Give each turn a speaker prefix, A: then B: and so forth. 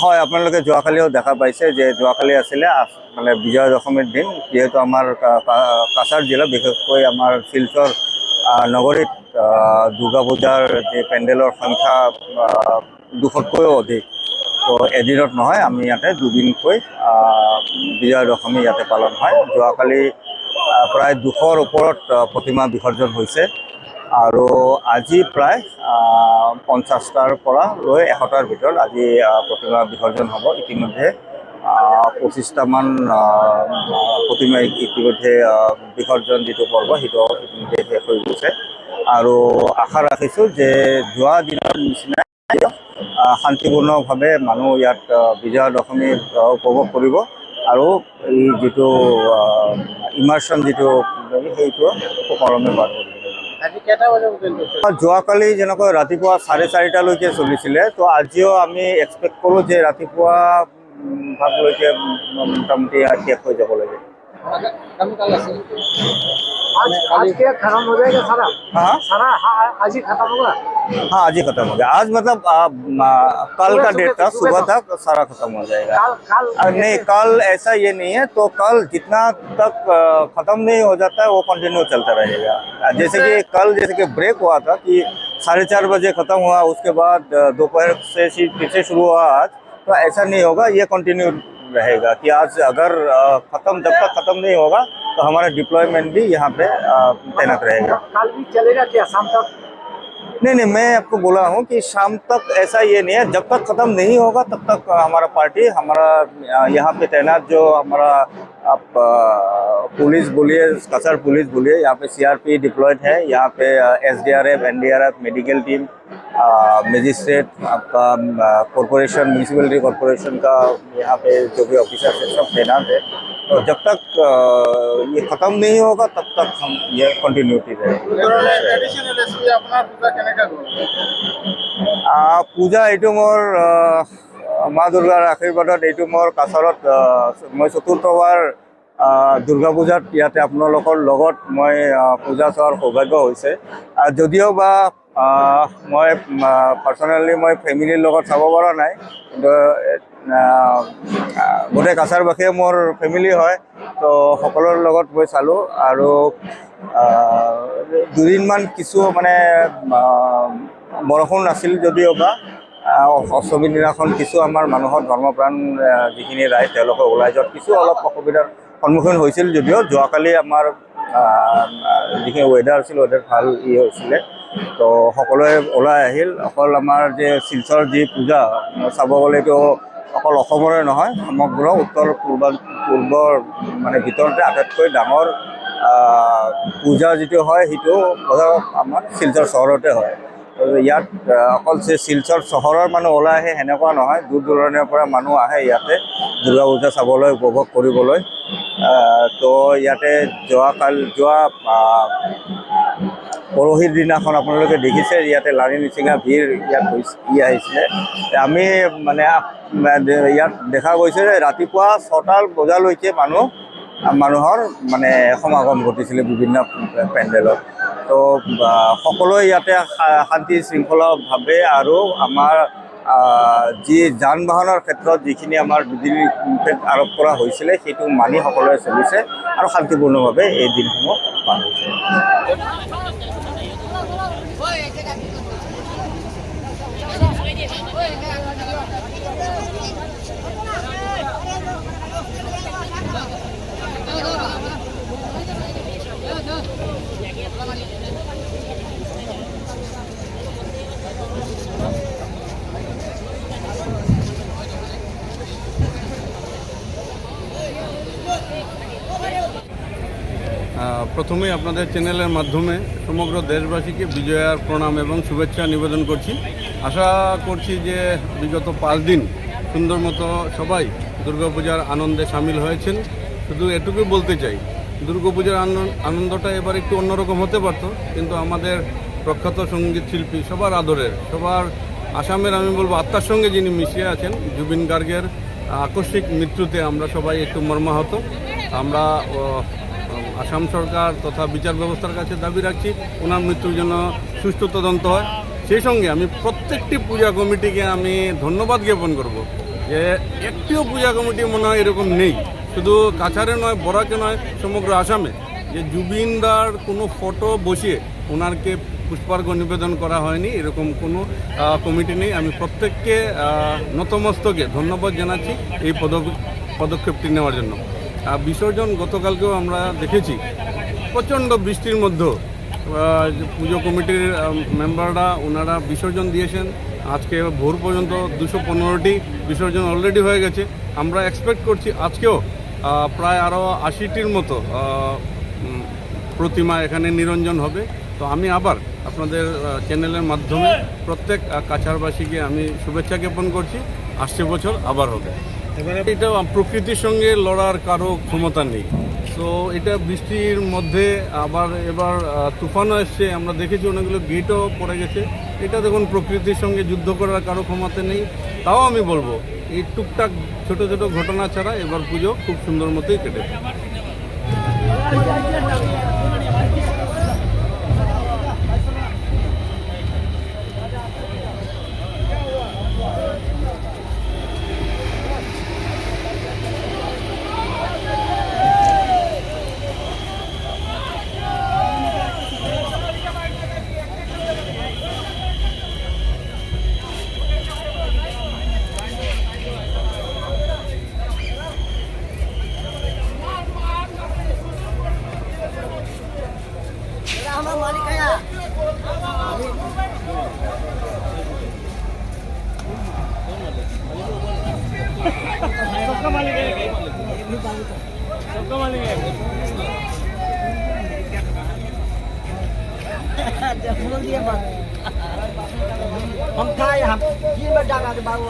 A: হয় আপোনালোকে যোৱাকালিও দেখা পাইছে যে যোৱাকালি আছিলে মানে বিজয়া দশমীৰ দিন, যিহেতু আমাৰ কাছাৰ জিলা বিশেষকৈ আমাৰ শিলচৰ নগৰীত দুৰ্গা পূজাৰ যি পেণ্ডেলৰ সংখ্যা দুশতকৈও অধিক। তো এদিনত নহয়, আমি ইয়াতে দুদিনকৈ বিজয়া দশমী ইয়াতে পালন হয়। যোৱাকালি প্ৰায় দুশৰ ওপৰত প্ৰতিমা বিসৰ্জন হৈছে। আৰু আজি প্ৰায় পঞ্চাছটাৰ পৰা লৈ এশটাৰ ভিতৰত আজি প্ৰতিমা বিসৰ্জন হ'ব। ইতিমধ্যে পঁচিছটামান প্ৰতিমা ইতিমধ্যে বিসৰ্জন যিটো পৰ্ব, সেইটো ইতিমধ্যে শেষ হৈ গৈছে। আৰু আশা ৰাখিছোঁ যে যোৱা দিনৰ নিচিনা শান্তিপূৰ্ণভাৱে মানুহ ইয়াত বিজয়া দশমী উপভোগ কৰিব। আৰু এই যিটো ইমাৰ্চন যিটো সেইটো সুকলমে পাৰ যোৱাকালি যেনেকৈ ৰাতিপুৱা চাৰে চাৰিটালৈকে চলিছিলে তো আজিও আমি এক্সপেক্ট কৰোঁ যে ৰাতিপুৱা ভাগলৈকে মোটামুটি শেষ হৈ যাব লাগে।
B: আছে
C: आज आज क्या खत्म हो जाएगा सारा।
A: हाँ?
C: सारा हाँ, आज ही खत्म होगा।
A: हाँ आज ही खत्म हो गया। आज मतलब आ, कल का डेट था सुबह तक सारा खत्म हो जाएगा।
C: कल कल
A: आ, नहीं कल ऐसा ये नहीं है तो कल जितना तक खत्म नहीं हो जाता है वो कंटिन्यू चलता रहेगा। जैसे कि कल जैसे कि ब्रेक हुआ था कि साढ़े चार बजे खत्म हुआ उसके बाद दोपहर सी- फिर से शुरू हुआ आज तो ऐसा नहीं होगा ये कंटिन्यू रहेगा कि आज अगर खत्म जब तक खत्म नहीं होगा तो हमारा डिप्लॉयमेंट भी यहाँ पे तैनात रहेगा।
C: कल भी चलेगा क्या शाम तक?
A: नहीं नहीं मैं आपको बोला हूँ कि शाम तक ऐसा ये नहीं है। जब तक खत्म नहीं होगा तब तक हमारा पार्टी हमारा यहाँ पे तैनात जो हमारा आप पुलिस बोलिए कसर पुलिस बोलिए यहाँ पे सीआरपी डिप्लॉयड है। यहाँ पे SDRF NDRF medical team magistrate आपका कॉरपोरेशन म्यूनसिपलिटी कॉरपोरेशन का यहाँ पे जो भी ऑफिसर है सब तैनात है तो जब तक अ, ये ख़त्म नहीं होगा तब तक हम ये कंटिन्यूटी रहेगी
B: এডিশ্যনেল এছ পি আপোনাৰ পূজা কেনেকৈ গ'ল
A: আহ, পূজা এইটো মোৰ আহ, মা দুৰ্গাৰ আশীৰ্বাদত এইটো মোৰ কাছাৰত আহ, মই চতুৰ্থবাৰ আহ, দুৰ্গা পূজাত ইয়াতে আপোনালোকৰ লগত মই আহ, পূজা চোৱাৰ সৌভাগ্য হৈছে আহ, যদিও বা আহ, মই পাৰ্চনেলি মই ফেমিলিৰ লগত চাব পৰা নাই। কিন্তু গোটেই কাছাৰবাসীয়ে মোৰ ফেমিলি হয় তো সকলোৰ লগত মই চালোঁ আৰু দুদিনমান কিছু মানে বৰষুণ নাছিল যদিও বা অষ্টমীৰ দিনাখন কিছু আমাৰ মানুহৰ ধৰ্মপ্ৰাণ যিখিনি ৰাইজ তেওঁলোকে ওলাই যোৱাত কিছু অলপ অসুবিধাৰ সন্মুখীন হৈছিল যদিও যোৱাকালি আমাৰ যিখিনি ৱেডাৰ আছিল ৱেডাৰ ভাল ই হৈছিলে। তো সকলোৱে ওলাই আহিল। অকল আমাৰ যে শিলচৰ যি পূজা চাব গ'লেতো অকল অসমৰে নহয় সমগ্ৰ উত্তৰ পূৰ্বা পূৰ্বৰ মানে ভিতৰতে আটাইতকৈ ডাঙৰ পূজা যিটো হয় সেইটো আমাৰ শিলচৰ চহৰতে হয়। ইয়াত অকল শিলচৰ চহৰৰ মানুহ ওলাই আহে সেনেকুৱা নহয়। দূৰ দূৰণিৰ পৰা মানুহ আহে ইয়াতে দুৰ্গা পূজা চাবলৈ উপভোগ কৰিবলৈ। তো ইয়াতে যোৱা আহ, পৰহিৰ দিনাখন আপোনালোকে দেখিছে, ইয়াতে লাৰি নিচিঙা ভিৰ ইয়াত ই আমি মানে ইয়াত দেখা গৈছে যে ৰাতিপুৱা ছটা বজালৈকে মানুহ, মানুহৰ মানে সমাগম ঘটিছিলে বিভিন্ন পেণ্ডেলত। তো সকলোৱে ইয়াতে শান্তি শৃংখলাভাৱে আৰু আমাৰ যি যান বাহনৰ ক্ষেত্ৰত যিখিনি আমাৰ বিধি নিষেধ আৰোপ কৰা হৈছিলে, সেইটো মানি সকলোৱে চলিছে আৰু শান্তিপূৰ্ণভাৱে এই দিনসমূহ পাৰ হৈছে।
D: আহ, প্রথমেই আপনাদের চ্যানেলের মাধ্যমে সমগ্র দেশবাসীকে বিজয়ার প্রণাম এবং শুভেচ্ছা নিবেদন করছি। আশা করছি যে বিগত পাঁচ দিন সুন্দর মতো সবাই দুর্গাপূজার আনন্দে সামিল হয়েছেন। শুধু এটুকুই বলতে চাই, দুর্গাপূজার আনন্দ- আনন্দটা এবার একটু অন্যরকম হতে পারত, কিন্তু আমাদের প্রখ্যাত সংগীত শিল্পী সবার আদরের, সবার আসামের আমি বলব আত্মার সঙ্গে যিনি মিশিয়ে আছেন, জুবিন গার্গের আকস্মিক মৃত্যুতে আমরা সবাই একটু মর্মাহত। আমরা আসাম সরকার তথা বিচার ব্যবস্থার কাছে দাবি রাখছি, ওনার মৃত্যুর জন্য সুষ্ঠু তদন্ত হয়। সেই সঙ্গে আমি প্রত্যেকটি পূজা কমিটিকে আমি ধন্যবাদ জ্ঞাপন করব যে একটিও পূজা কমিটি মনে হয় এরকম নেই। শুধু কাছারে নয়, বরাকে নয়, সমগ্র আসামে যে জুবিনদার কোনো ফটো বসিয়ে ওনারকে পুষ্পার্ঘ নিবেদন করা হয়নি, এরকম কোনো কমিটি নেই। আমি প্রত্যেককে নতমস্তকে ধন্যবাদ জানাচ্ছি এই পদক- পদক্ষেপটি নেওয়ার জন্য। বিসর্জন গতকালকেও আমরা দেখেছি, প্রচণ্ড বৃষ্টির মধ্যেও পুজো কমিটির মেম্বাররা ওনারা বিসর্জন দিয়েছেন। আজকে ভোর পর্যন্ত দুশো পনেরোটি বিসর্জন অলরেডি হয়ে গেছে। আমরা এক্সপেক্ট করছি আজকেও প্রায় আরও আশিটির মতো প্রতিমা এখানে নিরঞ্জন হবে। তো আমি আবার আপনাদের চ্যানেলের মাধ্যমে প্রত্যেক আহ, কাছাড়বাসীকে আমি শুভেচ্ছা জ্ঞাপন করছি। আসছে বছর আবার হবে। এটা প্রকৃতির সঙ্গে লড়ার কারও ক্ষমতা নেই। তো এটা বৃষ্টির মধ্যে আবার এবার তুফানও এসছে আমরা দেখেছি অনেকগুলো গেটও পড়ে গেছে। এটা দেখুন, প্রকৃতির সঙ্গে যুদ্ধ করার কারও ক্ষমতা নেই। তাও আমি বলব, এই টুকটাক ছোট ছোট ঘটনা ছাড়া এবার পুজো খুব সুন্দর মতোই কেটেছে।
C: हम खाए हम तीन बार जाकर के बाबू